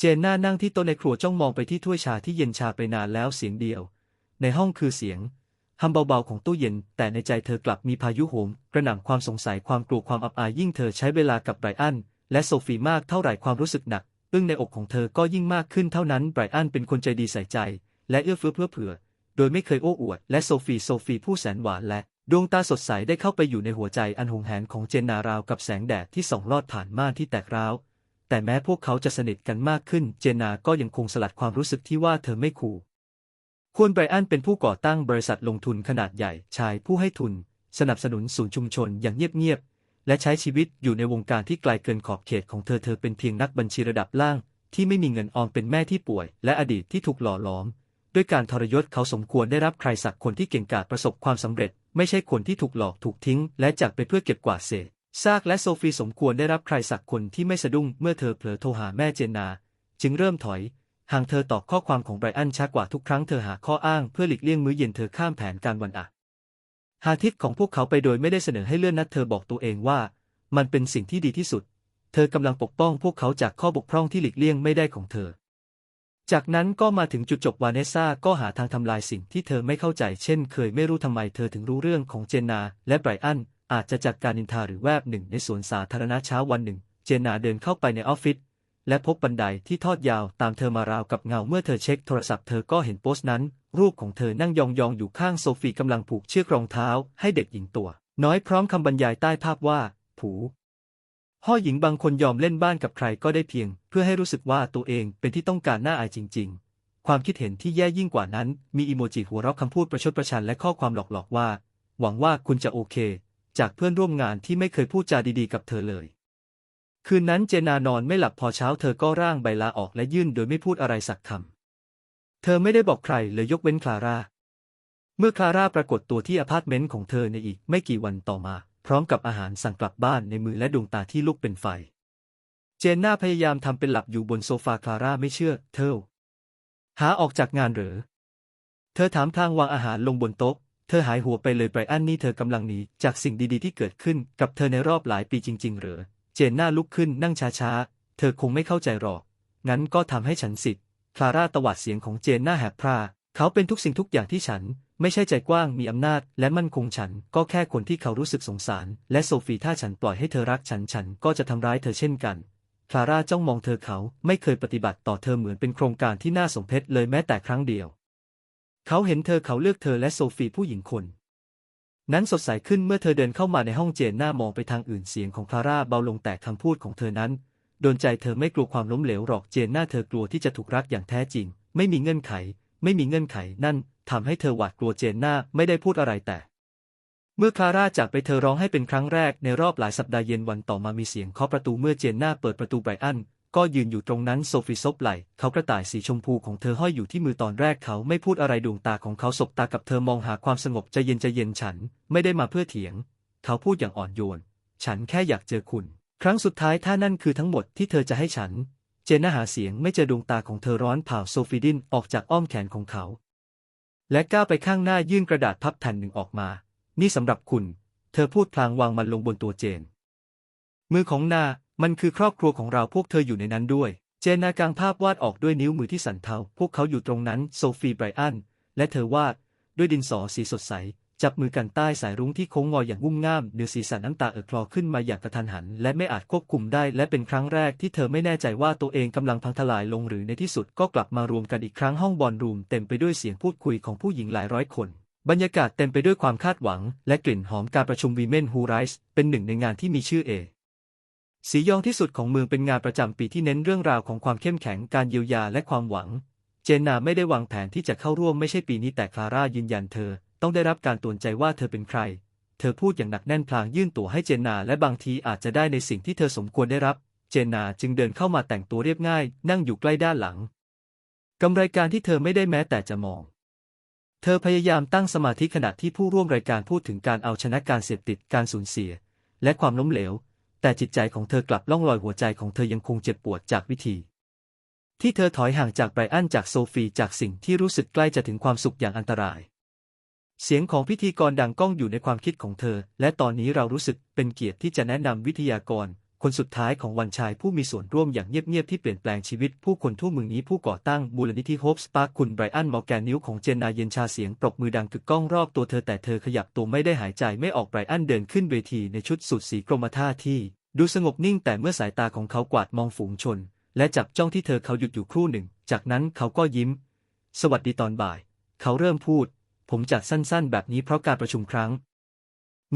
เจนน่านั่งที่โต๊ะในครัวจ้องมองไปที่ถ้วยชาที่เย็นชาไปนานแล้วเสียงเดียว ในห้องคือเสียงฮัมเบาๆของตู้เย็น แต่ในใจเธอกลับมีพายุโหม กระหน่ำความสงสัยความกลัวความอับอายยิ่งเธอใช้เวลากับไบรอัน และโซฟีมากเท่าไหร่ความรู้สึกหนักอึ้งในอกของเธอก็ยิ่งมากขึ้นเท่านั้นไบรอันเป็นคนใจดีใส่ใจ และเอื้อเฟื้อเพื่อเผื่อ โดยไม่เคยโอ้อวด และโซฟีโซฟีผู้แสนหวานและดวงตาสดใสได้เข้าไปอยู่ในหัวใจอันหงแหนของเจนนาราวกับแสงแดดที่ส่องลอดผ่านม่านที่แตกร้าว แต่แม้พวกเขาจะสนิทกันมากขึ้น เจนาก็ยังคงสลัดความรู้สึกที่ว่าเธอไม่คู่ควรไบรอันเป็นผู้ก่อตั้งบริษัทลงทุนขนาดใหญ่ ชายผู้ให้ทุน สนับสนุนศูนย์ชุมชนอย่างเงียบๆ และใช้ชีวิตอยู่ในวงการที่ไกลเกินขอบเขตของเธอ เธอเป็นเพียงนักบัญชีระดับล่าง ที่ไม่มีเงินออมเป็นแม่ที่ป่วย และอดีตที่ถูกหล่อหลอม ด้วยการทรยศเขาสมควรได้รับใครสักคนที่เก่งกาจประสบความสำเร็จ ไม่ใช่คนที่ถูกหลอกถูกทิ้ง และจากไปเพื่อเก็บกวาดเศษ ซากและโซฟีสมควรได้รับใครสักคนที่ไม่สะดุ้งเมื่อเธอเผลอโทรหาแม่เจนนา จึงเริ่มถอยห่างเธอตอบข้อความของไบรอันช้ากว่าทุกครั้งเธอหาข้ออ้างเพื่อหลีกเลี่ยงมื้อเย็นเธอข้ามแผนการวันอะหาทิศของพวกเขาไปโดยไม่ได้เสนอให้เลื่อนนัดเธอบอกตัวเองว่า มันเป็นสิ่งที่ดีที่สุด เธอกำลังปกป้องพวกเขาจากข้อบกพร่องที่หลีกเลี่ยงไม่ได้ของเธอ จากนั้นก็มาถึงจุดจบวาเนสซาก็หาทางทำลายสิ่งที่เธอไม่เข้าใจเช่น เคยไม่รู้ทำไมเธอถึงรู้เรื่องของเจนนาและไบรอัน อาจจะจากการนินทาหรือแวบหนึ่งในสวนสาธารณะเช้าวันหนึ่ง เจนนาเดินเข้าไปในออฟฟิศและพบบันไดที่ทอดยาวตามเธอมาราวกับเงาเมื่อเธอเช็คโทรศัพท์เธอก็เห็นโพสต์นั้น รูปของเธอนั่งยองๆอยู่ข้างโซฟีกำลังผูกเชือกรองเท้าให้เด็กหญิงตัว น้อยพร้อมคำบรรยายใต้ภาพว่า ผูพ่อหญิงบางคนยอมเล่นบ้านกับใครก็ได้เพียง เพื่อให้รู้สึกว่าตัวเองเป็นที่ต้องการน่าอายจริง ๆ ความคิดเห็นที่แย่ยิ่งกว่านั้น มีอีโมจิหัวเราะคำพูดประชดประชันและข้อความหลอกๆว่า หวังว่าคุณจะโอเค จากเพื่อนร่วมงานที่ไม่เคยพูดจาดีๆกับเธอเลย คืนนั้นเจนานอนไม่หลับพอเช้าเธอก็ร่างใบลาออกและยื่นโดยไม่พูดอะไรสักคำ เธอไม่ได้บอกใครเลยยกเว้นคลาร่า เมื่อคลาร่าปรากฏตัวที่อพาร์ตเมนต์ของเธอในอีกไม่กี่วันต่อมา พร้อมกับอาหารสั่งกลับบ้านในมือและดวงตาที่ลุกเป็นไฟ เจนน่าพยายามทำเป็นหลับอยู่บนโซฟาคลาร่าไม่เชื่อ เธอหาออกจากงานหรือ เธอถามทางวางอาหารลงบนโต๊ะ เธอหายหัวไปเลยไบรอันนี่เธอกำลังหนีจากสิ่งดีๆที่เกิดขึ้นกับเธอในรอบหลายปีจริง ๆ หรือ เจนหน่าลุกขึ้นนั่งช้าๆ เธอคงไม่เข้าใจหรอก งั้นก็ทำให้ฉันสิคลาร่าตวาดเสียงของเจนหน่าแหบพร่าเขาเป็นทุกสิ่งทุกอย่างที่ฉัน ไม่ใช่ใจกว้างมีอำนาจ และมั่นคงฉันก็แค่คนที่เขารู้สึกสงสาร และโซฟีถ้าฉันปล่อยให้เธอรักฉันฉันก็จะทำร้ายเธอเช่นกันคลาร่าจ้องมองเธอเขาไม่เคยปฏิบัติต่อเธอเหมือนเป็นโครงการที่น่าสมเพชเลยแม้แต่ครั้งเดียว เขาเห็นเธอเขาเลือกเธอและโซฟีผู้หญิงคน นั้นสดใสขึ้นเมื่อเธอเดินเข้ามาในห้องเจนหน้ามองไปทางอื่นเสียงของคลาร่าเบาลงแต่คำพูดของเธอนั้น โดนใจเธอไม่กลัวความล้มเหลวหรอกเจนหน้าเธอกลัวที่จะถูกรักอย่างแท้จริง ไม่มีเงื่อนไข ไม่มีเงื่อนไขนั่นทำให้เธอหวาดกลัวเจนหน้าไม่ได้พูดอะไรแต่ เมื่อคลาร่าจากไปเธอร้องให้เป็นครั้งแรกในรอบหลายสัปดาห์เย็นวันต่อมามีเสียงเคาะประตูเมื่อเจนหน้าเปิดประตูไบรอัน ก็ยืนอยู่ตรงนั้นโซฟีซบไหลเขากระต่ายสีชมพูของเธอห้อยอยู่ที่มือตอนแรกเขาไม่พูดอะไรดวงตาของเขาสบตากับเธอมองหาความสงบใจเย็นใจเย็นฉัน ไม่ได้มาเพื่อเถียง เขาพูดอย่างอ่อนโยน ฉันแค่อยากเจอคุณ ครั้งสุดท้ายถ้านั่นคือทั้งหมดที่เธอจะให้ฉัน เจนน่าหาเสียงไม่เจอดวงตาของเธอร้อนเผาโซฟีดินออกจากอ้อมแขนของเขา และก้าวไปข้างหน้ายื่นกระดาษพับแผ่นหนึ่งออกมา นี่สำหรับคุณ เธอพูดพลางวางมันลงบนตัวเจน มือของนา มันคือครอบครัวของเราพวกเธออยู่ในนั้นด้วย เจนนากางภาพวาดออกด้วยนิ้วมือที่สั่นเทา พวกเขาอยู่ตรงนั้น โซฟีไบรอัน และเธอวาด ด้วยดินสอสีสดใส จับมือกันใต้สายรุ้งที่โค้งงออย่างงุ่มง่ามเนื้อศีรษะน้ำตาเอ่อคลอขึ้นมาอย่างกระทันหัน และไม่อาจควบคุมได้ และเป็นครั้งแรกที่เธอไม่แน่ใจว่าตัวเองกำลังพังทลายลงหรือในที่สุดก็กลับมารวมกันอีกครั้งห้องบอลรูมเต็มไปด้วยเสียงพูดคุยของผู้หญิงหลายร้อยคนบรรยากาศเต็มไปด้วยความคาดหวัง และกลิ่นหอมการประชุมวีเมนฮูไรส์เป็นหนึ่งในงานที่มีชื่อเอ สียองที่สุดของเมืองเป็นงานประจำปีที่เน้นเรื่องราวของความเข้มแข็งการเยียวยาและความหวัง เจนนาไม่ได้วางแผนที่จะเข้าร่วมไม่ใช่ปีนี้แต่คลาร่ายืนยันเธอ ต้องได้รับการตวจใจว่าเธอเป็นใคร เธอพูดอย่างหนักแน่นพลางยื่นตั๋วให้เจนนาและบางทีอาจจะได้ในสิ่งที่เธอสมควรได้รับ เจนนาจึงเดินเข้ามาแต่งตัวเรียบง่าย นั่งอยู่ใกล้ด้านหลังกำรายการที่เธอไม่ได้แม้แต่จะมอง เธอพยายามตั้งสมาธิขณะที่ผู้ร่วมรายการพูดถึงการเอาชนะการเสพติดการสูญเสีย และความล้มเหลว แต่จิตใจของเธอกลับล่องลอยหัวใจของเธอยังคงเจ็บปวดจากวิธี ที่เธอถอยห่างจากไบรอันจากโซฟีจากสิ่งที่รู้สึกใกล้จะถึงความสุขอย่างอันตราย เสียงของพิธีกรดังก้องอยู่ในความคิดของเธอ และตอนนี้เรารู้สึกเป็นเกียรติที่จะแนะนำวิทยากร คนสุดท้ายของวันชายผู้มีส่วนร่วมอย่างเงียบๆที่เปลี่ยนแปลงชีวิตผู้คนทั่วเมืองนี้ผู้ก่อตั้งมูลนิธิโฮปสปาร์คคุณไบรอันมอร์แกนนิ้วของเจนนาเย็นชาเสียงปรบมือดังกึกก้องรอบตัวเธอแต่เธอขยับตัวไม่ได้หายใจไม่ออกไบรอันเดินขึ้นเวทีในชุดสูทสีกรมท่าที่ ดูสงบนิ่งแต่เมื่อสายตาของเขากวาดมองฝูงชน และจับจ้องที่เธอเขาหยุดอยู่ครู่หนึ่ง จากนั้นเขาก็ยิ้ม สวัสดีตอนบ่าย เขาเริ่มพูด ผมจัดสั้นๆ แบบนี้เพราะการประชุมครั้ง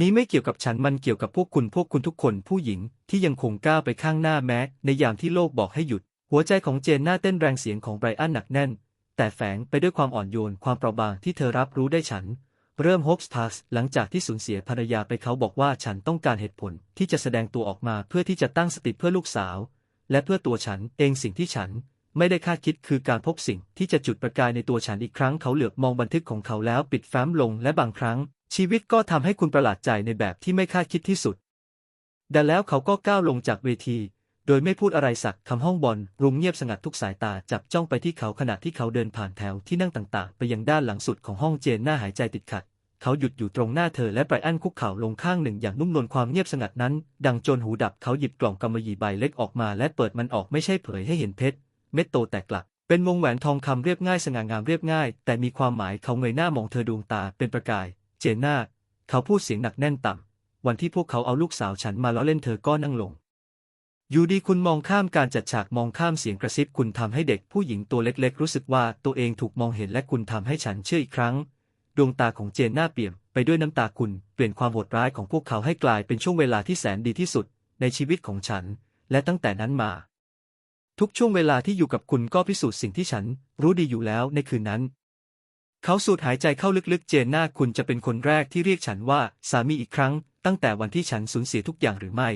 นี้ไม่เกี่ยวกับฉันมันเกี่ยวกับพวกคุณพวกคุณทุกคนผู้หญิงที่ยังคงก้าวไปข้างหน้าแม้ ในยามที่โลกบอกให้หยุด หัวใจของเจนหน้าเต้นแรงเสียงของไบรอันหนักแน่น แต่แฝงไปด้วยความอ่อนโยนความเปราะบางที่เธอรับรู้ได้ฉัน เริ่มโฮปสทัสหลังจากที่สูญเสียภรรยาไปเขาบอกว่าฉันต้องการเหตุผลที่จะแสดงตัวออกมาเพื่อที่จะตั้งสติเพื่อลูกสาว และเพื่อตัวฉันเองสิ่งที่ฉันไม่ได้คาดคิดคือการพบสิ่งที่จะจุดประกายในตัวฉันอีกครั้งเขาเหลือบมองบันทึกของเขาแล้วปิดแฟ้มลงและบางครั้ง ชีวิตก็ทำให้คุณประหลาดใจในแบบที่ไม่คาดคิดที่สุด แต่แล้วเขาก็ก้าวลงจากเวที โดยไม่พูดอะไรสักคำห้องบอลรุมเงียบสงัดทุกสายตาจับจ้องไปที่เขาขณะที่เขาเดินผ่านแถวที่นั่งต่างๆ ไปยังด้านหลังสุดของห้องเจนหน้าหายใจติดขัด เขาหยุดอยู่ตรงหน้าเธอและไบรอันคุกเข่าลงข้างหนึ่งอย่างนุ่มนวลความเงียบสงัดนั้น ดังจนหูดับเขาหยิบกล่องกำมะหยี่ใบเล็กออกมา และเปิดมันออกไม่ใช่เผยให้เห็นเพชรเม็ดโตแต่กลับเป็นวงแหวนทองคำเรียบง่ายสง่างามเรียบง่าย แต่มีความหมายเขาเงยหน้ามองเธอดวงตาเป็นประกาย เจนน่า เขาพูดเสียงหนักแน่นต่ำ วันที่พวกเขาเอาลูกสาวฉันมาล้อเล่นเธอก็นั่งลง อยู่ดีคุณมองข้ามการจัดฉากมองข้ามเสียงกระซิบคุณทำให้เด็กผู้หญิงตัวเล็กๆ รู้สึกว่าตัวเองถูกมองเห็นและคุณทำให้ฉันเชื่ออีกครั้ง ดวงตาของเจนหน้าเปี่ยมไปด้วยน้ำตาคุณเปลี่ยนความโหดร้ายของพวกเขาให้กลายเป็นช่วงเวลาที่แสนดีที่สุด ในชีวิตของฉัน และตั้งแต่นั้นมา ทุกช่วงเวลาที่อยู่กับคุณก็พิสูจน์สิ่งที่ฉัน รู้ดีอยู่แล้วในคืนนั้น เขาสูดหายใจเข้าลึกๆ เจนหน้าคุณจะเป็นคนแรกที่เรียกฉันว่าสามีอีกครั้ง ตั้งแต่วันที่ฉันสูญเสียทุกอย่างหรือไม่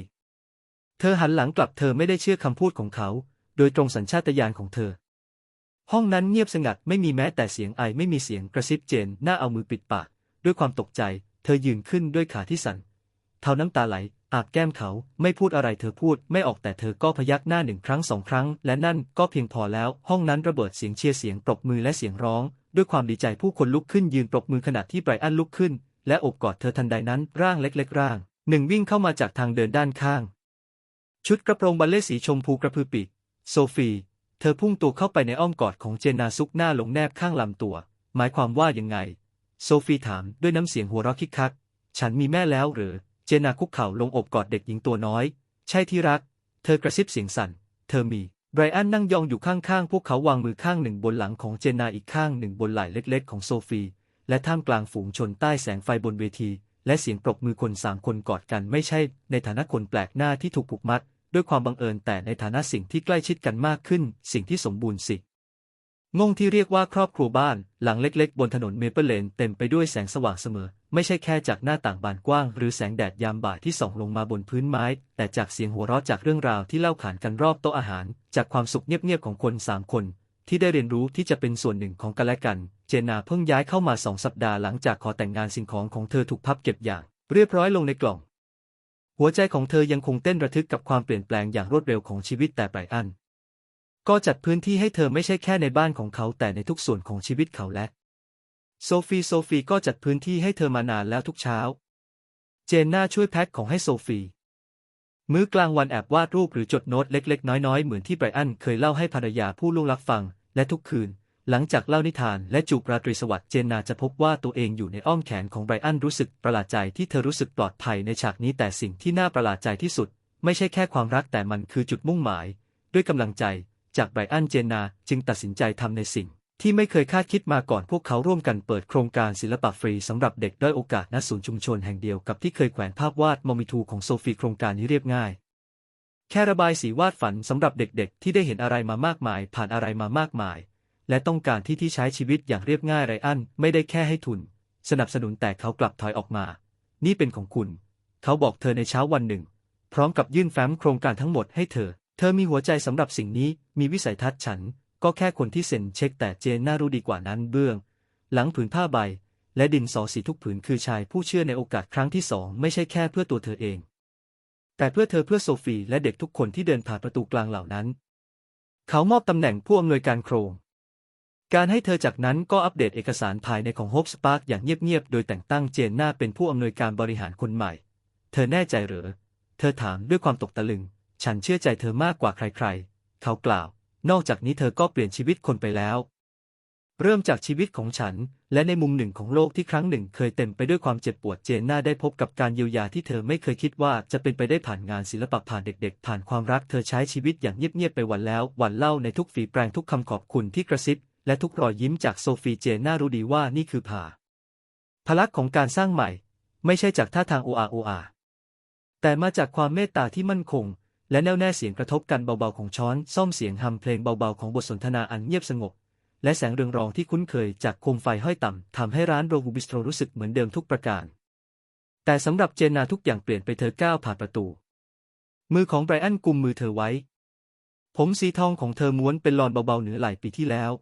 เธอหันหลังกลับเธอไม่ได้เชื่อคำพูดของเขา โดยตรงสัญชาตญาณของเธอ ห้องนั้นเงียบสงัดไม่มีแม้แต่เสียงไอไม่มีเสียงกระซิบเจนหน้าเอามือปิดปาก ด้วยความตกใจ เธอยืนขึ้นด้วยขาที่สั่นเท้าน้ำตาไหลอาบแก้มเขาไม่พูดอะไรเธอพูดไม่ออกแต่เธอก็พยักหน้าหนึ่งครั้งสองครั้ง และนั่นก็เพียงพอแล้วห้องนั้นระเบิดเสียงเชียร์เสียงปรบมือและเสียงร้อง ด้วยความดีใจผู้คนลุกขึ้นยืนปรบมือขณะที่ไบรอันลุกขึ้น และอบกอดเธอทันใดนั้นร่างเล็กๆร่างหนึ่งวิ่งเข้ามาจากทางเดินด้านข้าง ชุดกระโปรงบัลเล่สีชมพูกระพือปีกโซฟี เธอพุ่งตัวเข้าไปในอ้อมกอดของเจนนาซุกหน้าหลงแนบข้างลำตัว หมายความว่ายังไง โซฟีถามด้วยน้ำเสียงหัวเราะคิกคัก ฉันมีแม่แล้วหรือ เจนนาคุกเข่าลงอกกอดเด็กหญิงตัวน้อย ใช่ที่รัก เธอกระซิบเสียงสั่น เธอมี ไบรอันนั่งยองอยู่ข้างๆ พวกเขาวางมือข้างหนึ่งบนหลังของเจนนาอีกข้างหนึ่งบนไหล่เล็กๆ ของโซฟี และท่ามกลางฝูงชนใต้แสงไฟบนเวที และเสียงปรบมือคนสามคนกอดกันไม่ใช่ ในฐานะคนแปลกหน้าที่ถูกผูกมัด ด้วยความบังเอิญแต่ในฐานะสิ่งที่ใกล้ชิดกันมากขึ้น สิ่งที่สมบูรณ์สิงงที่เรียกว่าครอบครัวบ้าน หลังเล็กๆ บนถนนเมเปิลเลนเต็มไปด้วยแสงสว่างเสมอ ไม่ใช่แค่จากหน้าต่างบานกว้าง หรือแสงแดดยามบ่ายที่ส่องลงมาบนพื้นไม้ แต่จากเสียงหัวเราะจากเรื่องราวที่เล่าขานกันรอบโต๊ะอาหาร จากความสุขเงียบๆของคนสามคน ที่ได้เรียนรู้ที่จะเป็นส่วนหนึ่งของกันและกัน เจนาเพิ่งย้ายเข้ามาสองสัปดาห์หลังจากขอแต่งงานสิ่งของของเธอถูกพับเก็บอย่าง เรียบร้อยลงในกล่อง หัวใจของเธอยังคงเต้นระทึกกับความเปลี่ยนแปลงอย่างรวดเร็วของชีวิตแต่ไบรอันก็จัดพื้นที่ให้เธอไม่ใช่แค่ในบ้านของเขาแต่ในทุกส่วนของชีวิตเขาและ โซฟีโซฟีก็จัดพื้นที่ให้เธอมานานแล้วทุกเช้า เจนน่าช่วยแพ็คของให้โซฟีมื้อกลางวันแอบวาดรูปหรือจดโน้ตเล็กๆ น้อยๆ เหมือนที่ไบรอันเคยเล่าให้ภรรยาผู้ล่วงลับฟัง และทุกคืน หลังจากเล่านิทานและจูบราตรีสวัสดิ์เจนนาจะพบว่าตัวเองอยู่ในอ้อมแขนของไบรอันรู้สึกประหลาดใจที่เธอรู้สึกปลอดภัยในฉากนี้แต่สิ่งที่น่าประหลาดใจที่สุด ไม่ใช่แค่ความรักแต่มันคือจุดมุ่งหมาย ด้วยกำลังใจจากไบรอันเจนนาจึงตัดสินใจทำในสิ่ง ที่ไม่เคยคาดคิดมาก่อนพวกเขาร่วมกันเปิดโครงการศิลปะฟรีสำหรับเด็กด้อยโอกาสณศูนย์ชุมชนแห่งเดียวกับที่เคยแขวนภาพวาดมอมิทูของโซฟีโครงการนี้เรียบง่าย แค่ระบายสีวาดฝันสำหรับเด็กๆ ที่ได้เห็นอะไรมามากมาย ผ่านอะไรมามากมาย และต้องการที่ที่ใช้ชีวิตอย่างเรียบง่ายไรอันไม่ได้แค่ให้ทุน สนับสนุนแต่เขากลับถอยออกมา นี่เป็นของคุณ เขาบอกเธอในเช้าวันหนึ่ง พร้อมกับยื่นแฟ้มโครงการทั้งหมดให้เธอ เธอมีหัวใจสำหรับสิ่งนี้มีวิสัยทัศน์ฉัน ก็แค่คนที่เซ็นเช็คแต่เจนน่ารู้ดีกว่านั้นเบื้อง หลังผืนผ้าใบ และดินสอสีทุกผืนคือชายผู้เชื่อในโอกาสครั้งที่สองไม่ใช่แค่เพื่อตัวเธอเอง แต่เพื่อเธอเพื่อโซฟีและเด็กทุกคนที่เดินผ่านประตูกลางเหล่านั้น เขามอบตำแหน่งผู้อำนวยการโครง การให้เธอจากนั้นก็อัปเดตเอกสารภายในของ Hope Spark อย่างเงียบๆโดยแต่งตั้งเจนน่าเป็นผู้อำนวยการบริหารคนใหม่ เธอแน่ใจหรือเธอถามด้วยความตกตะลึง ฉันเชื่อใจเธอมากกว่าใครๆ เขากล่าว นอกจากนี้เธอก็เปลี่ยนชีวิตคนไปแล้ว เริ่มจากชีวิตของฉัน และในมุมหนึ่งของโลกที่ครั้งหนึ่งเคยเต็มไปด้วยความเจ็บปวดเจนน่าได้พบกับการเยียวยาที่เธอไม่เคยคิดว่าจะเป็นไปได้ผ่านงานศิลปะผ่านเด็ก ๆ ผ่านความรักเธอใช้ชีวิตอย่างเงียบๆไปวันแล้ว วันเล่าในทุกฝีแปรงทุกคำขอบคุณที่กระซิบและทุกรอยยิ้มจากโซฟีเจนน่ารู้ดีว่านี่คือผ่าพลักของการสร้างใหม่ ไม่ใช่จากท่าทางโออาโออาแต่มาจากความเมตตาที่มั่นคง และแน่วแน่เสียงกระทบกันเบาๆของช้อนซ่อมเสียงฮัมเพลงเบาๆของบทสนทนาอันเงียบสงบ และแสงเรืองรองที่คุ้นเคยจากโคมไฟห้อยต่ำทำให้ร้านโรบูบิสโตรรู้สึกเหมือนเดิมทุกประการ แต่สำหรับเจนนาทุกอย่างเปลี่ยนไปเธอก้าวผ่านประตู มือของไบรอันกุมมือเธอไว้ ผมสีทองของเธอม้วนเป็นลอนเบาๆเหนือไหล่ปีที่แล้ว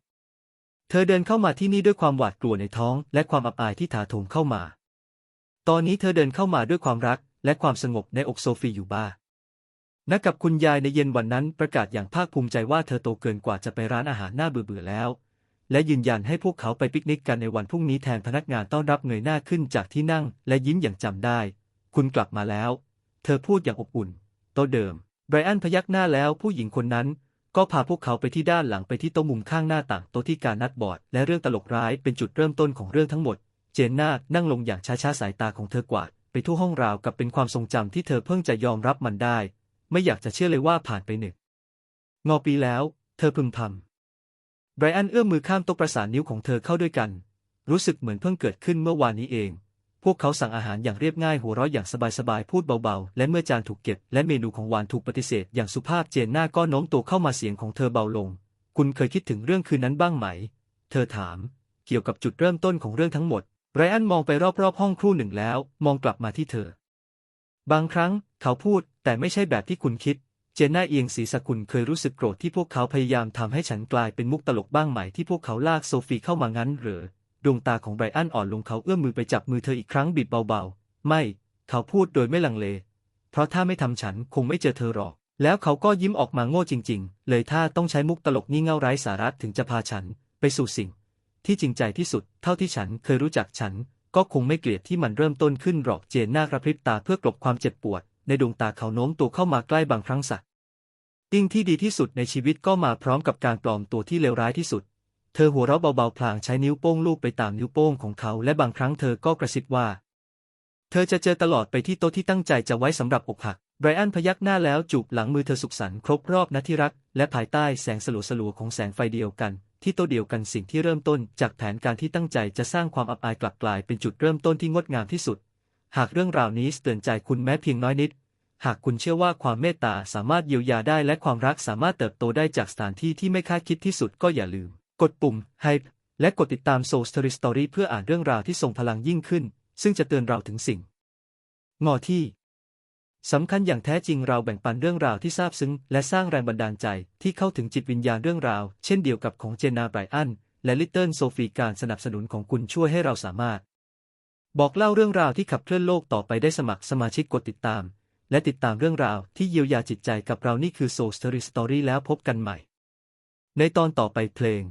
เธอเดินเข้ามาที่นี่ด้วยความหวาดกลัวในท้อง และความอับอายที่ถาโถมเข้ามา ตอนนี้เธอเดินเข้ามาด้วยความรัก และความสงบในอกโซฟีอยู่บ้า นักกับคุณยายในเย็นวันนั้นประกาศอย่างภาคภูมิใจว่าเธอโตเกินกว่าจะไปร้านอาหารหน้าเบื่อๆแล้ว และยืนยันให้พวกเขาไปปิกนิกกันในวันพรุ่งนี้แทนพนักงานต้อนรับเงยหน้าขึ้นจากที่นั่ง และยิ้มอย่างจำได้ คุณกลับมาแล้ว เธอพูดอย่างอบอุ่น โต๊ะเดิมไบรอันพยักหน้าแล้วผู้หญิงคนนั้น ก็พาพวกเขาไปที่ด้านหลังไปที่โต๊ะมุมข้างหน้าต่างโต๊ะที่การนัดบอร์ดและเรื่องตลกร้ายเป็นจุดเริ่มต้นของเรื่องทั้งหมด เจนนานั่งลงอย่างช้าๆสายตาของเธอกวาดไปทั่วห้องราวกับเป็นความทรงจำที่เธอเพิ่งจะยอมรับมันได้ ไม่อยากจะเชื่อเลยว่าผ่านไปหนึ่งงอปีแล้ว เธอพึมพำไบรอันเอื้อมมือข้ามโต๊ะประสานนิ้วของเธอเข้าด้วยกัน รู้สึกเหมือนเพิ่งเกิดขึ้นเมื่อวานนี้เอง พวกเขาสั่งอาหารอย่างเรียบง่ายหัวเราะอย่างสบายๆพูดเบาๆ และเมื่อจานถูกเก็บ และเมนูของหวานถูกปฏิเสธ อย่างสุภาพเจนหน้าก็โน้มตัวเข้ามาเสียงของเธอเบาลง คุณเคยคิดถึงเรื่องคืนนั้นบ้างไหม เธอถาม เกี่ยวกับจุดเริ่มต้นของเรื่องทั้งหมดไรอันมองไปรอบๆห้องครู่หนึ่งแล้ว มองกลับมาที่เธอ บางครั้ง เขาพูด แต่ไม่ใช่แบบที่คุณคิด เจนน่าเอียงศีรษะคุณเคยรู้สึกโกรธที่พวกเขาพยายามทำให้ฉันกลายเป็นมุกตลกบ้างไหมที่พวกเขาลากโซฟีเข้ามางั้นหรือดวงตาของไบรอันอ่อนลงเขาเอื้อมมือไปจับมือเธออีกครั้งบีบเบาๆ ไม่ เขาพูดโดยไม่ลังเล เพราะถ้าไม่ทำฉันคงไม่เจอเธอหรอก แล้วเขาก็ยิ้มออกมาโง่จริง ๆ เลยถ้าต้องใช้มุกตลกงี่เง่าไร้สาระถึงจะพาฉัน ไปสู่สิ่ง ที่จริงใจที่สุด เท่าที่ฉันเคยรู้จักฉัน ก็คงไม่เกลียดที่มันเริ่มต้นขึ้นหรอกเจนหน้ากระพริบตาเพื่อกลบความเจ็บปวด ในดวงตาเขาโน้มตัวเข้ามาใกล้บางครั้งสักยิ่งที่ดีที่สุดในชีวิตก็มาพร้อมกับการปลอมตัวที่เลวร้ายที่สุด เธอหัวเราะเบาๆพลางใช้นิ้วโป้งลูบไปตามนิ้วโป้งของเขา และบางครั้งเธอก็กระซิบว่า เธอจะเจอตลอดไปที่โต๊ะที่ตั้งใจจะไว้สำหรับอกหักไบรอันพยักหน้าแล้วจูบหลังมือเธอสุขสันต์ครบรอบนะที่รัก และภายใต้แสงสลัวๆของแสงไฟเดียวกัน ที่โต๊ะเดียวกันสิ่งที่เริ่มต้น จากแผนการที่ตั้งใจจะสร้างความอับอายกลับกลายเป็นจุดเริ่มต้นที่งดงามที่สุด หากเรื่องราวนี้เตือนใจคุณแม้เพียงน้อยนิด หากคุณเชื่อว่าความเมตตาสามารถเยียวยาได้และความรักสามารถเติบโตได้จากสถานที่ที่ไม่คาดคิดที่สุดก็อย่าลืม กดปุ่ม Hype และกดติดตาม Soul Story Story เพื่ออ่านเรื่องราวที่ทรงพลังยิ่งขึ้น ซึ่งจะเตือนเราถึงสิ่ง งอที่สำคัญอย่างแท้จริงเราแบ่งปันเรื่องราวที่ซาบซึ้ง และสร้างแรงบันดาลใจที่เข้าถึงจิตวิญญาณเรื่องราว เช่นเดียวกับของเจนนาไบรอันและลิตเติ้ลโซฟีการสนับสนุนของคุณช่วยให้เราสามารถ บอกเล่าเรื่องราวที่ขับเคลื่อนโลกต่อไปได้สมัครสมาชิกกดติดตาม และติดตามเรื่องราวที่เยียวยาจิตใจกับเรานี่คือ Soul Story Story แล้วพบกันใหม่ ในตอนต่อไปเพลง